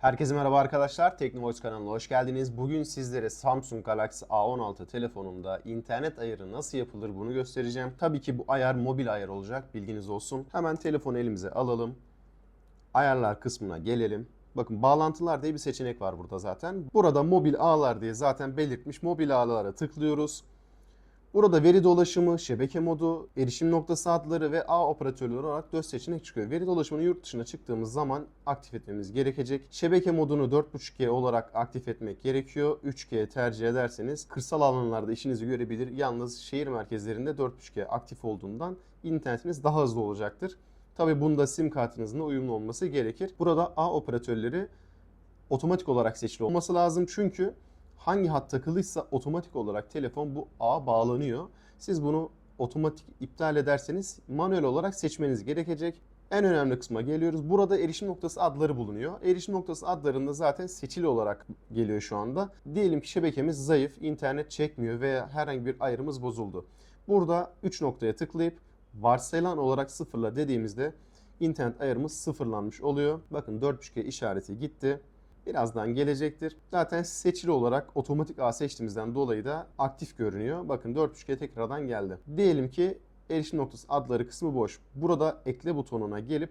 Herkese merhaba arkadaşlar. Teknovoice kanalına hoş geldiniz. Bugün sizlere Samsung Galaxy A16 telefonumda internet ayarı nasıl yapılır bunu göstereceğim. Tabii ki bu ayar mobil ayar olacak bilginiz olsun. Hemen telefonu elimize alalım. Ayarlar kısmına gelelim. Bakın bağlantılar diye bir seçenek var burada zaten. Burada mobil ağlar diye zaten belirtmiş. Mobil ağlara tıklıyoruz. Burada veri dolaşımı, şebeke modu, erişim noktası adları ve ağ operatörleri olarak 4 seçenek çıkıyor. Veri dolaşımını yurt dışına çıktığımız zaman aktif etmemiz gerekecek. Şebeke modunu 4.5G olarak aktif etmek gerekiyor. 3G tercih ederseniz kırsal alanlarda işinizi görebilir. Yalnız şehir merkezlerinde 4.5G aktif olduğundan internetiniz daha hızlı olacaktır. Tabi bunda sim kartınızın uyumlu olması gerekir. Burada ağ operatörleri otomatik olarak seçili olması lazım. Çünkü hangi hat takılıysa otomatik olarak telefon bu ağa bağlanıyor. Siz bunu otomatik iptal ederseniz manuel olarak seçmeniz gerekecek. En önemli kısma geliyoruz. Burada erişim noktası adları bulunuyor. Erişim noktası adlarında zaten seçili olarak geliyor şu anda. Diyelim ki şebekemiz zayıf, internet çekmiyor veya herhangi bir ayarımız bozuldu. Burada 3 noktaya tıklayıp varsayılan olarak sıfırla dediğimizde internet ayarımız sıfırlanmış oluyor. Bakın 4.5G işareti gitti. Birazdan gelecektir. Zaten seçili olarak otomatik ağ seçtiğimizden dolayı da aktif görünüyor. Bakın 4.5G tekrardan geldi. Diyelim ki erişim noktası adları kısmı boş. Burada ekle butonuna gelip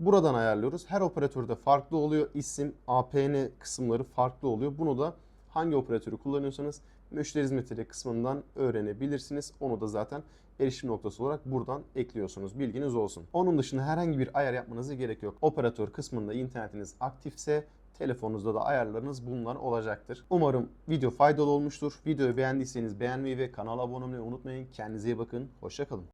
buradan ayarlıyoruz. Her operatörde farklı oluyor. İsim, APN kısımları farklı oluyor. Bunu da hangi operatörü kullanıyorsanız müşteri hizmetleri kısmından öğrenebilirsiniz. Onu da zaten erişim noktası olarak buradan ekliyorsunuz. Bilginiz olsun. Onun dışında herhangi bir ayar yapmanıza gerek yok. Operatör kısmında internetiniz aktifse telefonunuzda da ayarlarınız bunlar olacaktır. Umarım video faydalı olmuştur. Videoyu beğendiyseniz beğenmeyi ve kanala abone olmayı unutmayın. Kendinize iyi bakın. Hoşçakalın.